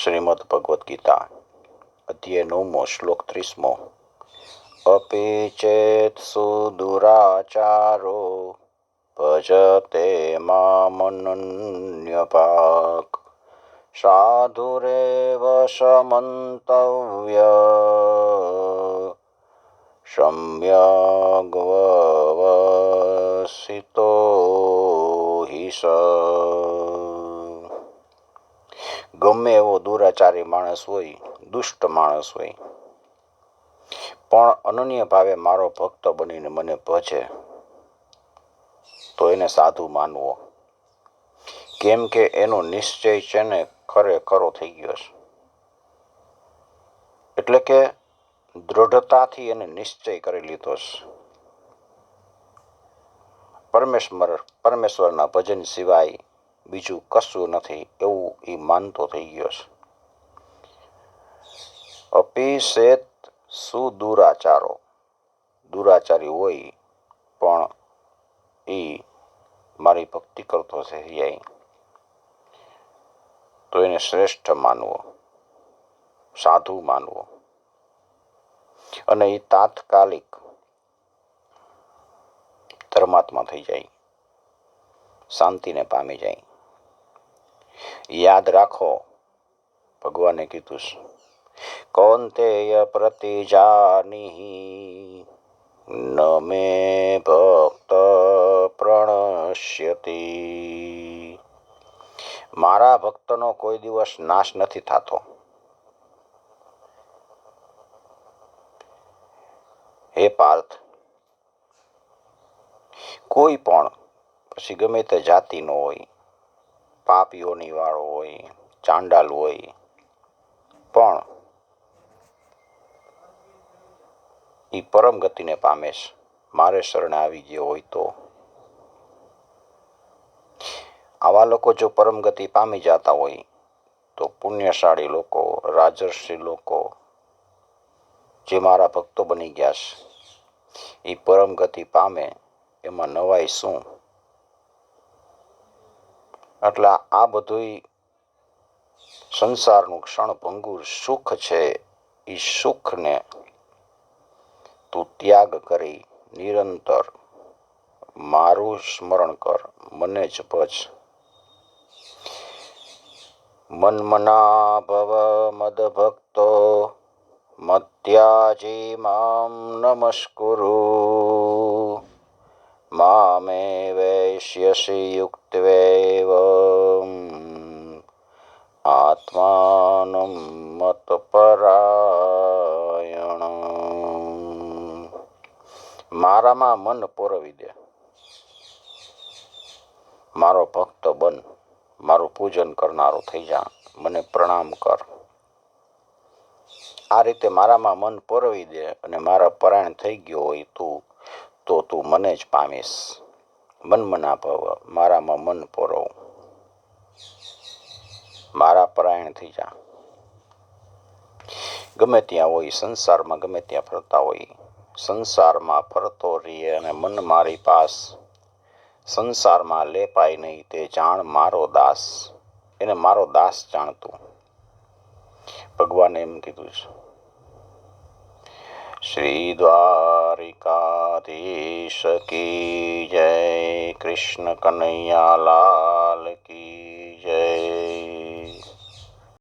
શ્રીમદ ભગવદ્ ગીતા અધ્યાય નવમો શ્લોક ત્રીસમો અપી ચેત સુદુરાચારો ભજતે મામનન્યપાક સાધુરેવ સમંતવ્ય સમ્યગ્વસિતો હિ સ ગમે એવો દુરાચારી માણસ હોય, દુષ્ટ માણસ હોય. પણ અનન્ય ભાવે મારો ભક્ત બનીને મને ભજે. તો એને સાધુ માનવો. કેમ કે એનો નિશ્ચય છે ને ખરેખરો થઈ ગયો છે. એટલે કે દૃઢતાથી એને નિશ્ચય કરી લીધો છે. પરમેશ્વર, પરમેશ્વરના ભજન સિવાય બીજું કશું નથી એવું એ માનતો થઈ ગયો છે અપી શેત સુદુરાચારો દુરાચારી હોય પણ એ મારી ભક્તિ કરતો છે તો એને શ્રેષ્ઠ માનવો સાધુ માનવો અને એ તાત્કાલિક ધર્માત્મા થઈ જાય શાંતિને પામી જાય યાદ રાખો, ભગવાને કીધું છે કૌંતેય પ્રતિજાની ન મે ભક્ત પ્રણશ્યતિ. મારા ભક્તનો કોઈ દિવસ નાશ નથી થતો. હે પાર્થ, કોઈ પણ, પછી ગમે તે જાતિનો હોય પાપીઓની વાળો હોય, ચાંડાલ હોય, પણ એ પરમ ગતિને પામે છે. મારે શરણે આવી ગયો હોય તો. આવા લોકો જો પરમ ગતિ પામી જતા હોય, તો પુણ્યશાળી લોકો, રાજર્ષિ લોકો જે મારા ભક્તો બની ગયા છે એ પરમ ગતિ પામે, એમાં નવાઈ શું? એટલે આ બધું સંસારનું ક્ષણભંગુર સુખ છે એ સુખને તું ત્યાગ કરી, નિરંતર મારું સ્મરણ કર, મને જ ભજ. મન્મના ભવ મદભક્તો મધ્યાજી મામ નમસ્કુરુ. મામે વૈશ્યસી યુક્તવેવ આત્માનમ મતપરાયણ મારામાં મન પોરવી દે મારો ભક્ત બન મારું પૂજન કરનારો થઈ જા મને પ્રણામ કર આ રીતે મારામાં મન પોરવી દે અને મારા પરાયણ થઈ ગયો હોય તું તો તું મને જ પામીશ મન ભવ મારામાં મન પોરવ. મારા પરાયણ થઈ જા. ગમે ત્યાં હોય, સંસારમાં ગમે ત્યાં ફરતા હોય, સંસારમાં ફરતો રહીએ અને મન મારી પાસ. સંસારમાં લેપાય નહીં, તે જાણ મારો દાસ. એને મારો દાસ જાણતું. ભગવાને એમ કીધું છે. શ્રી દ્વારિકાધીશ કી જય. કૃષ્ણ કનૈયા લાલ કી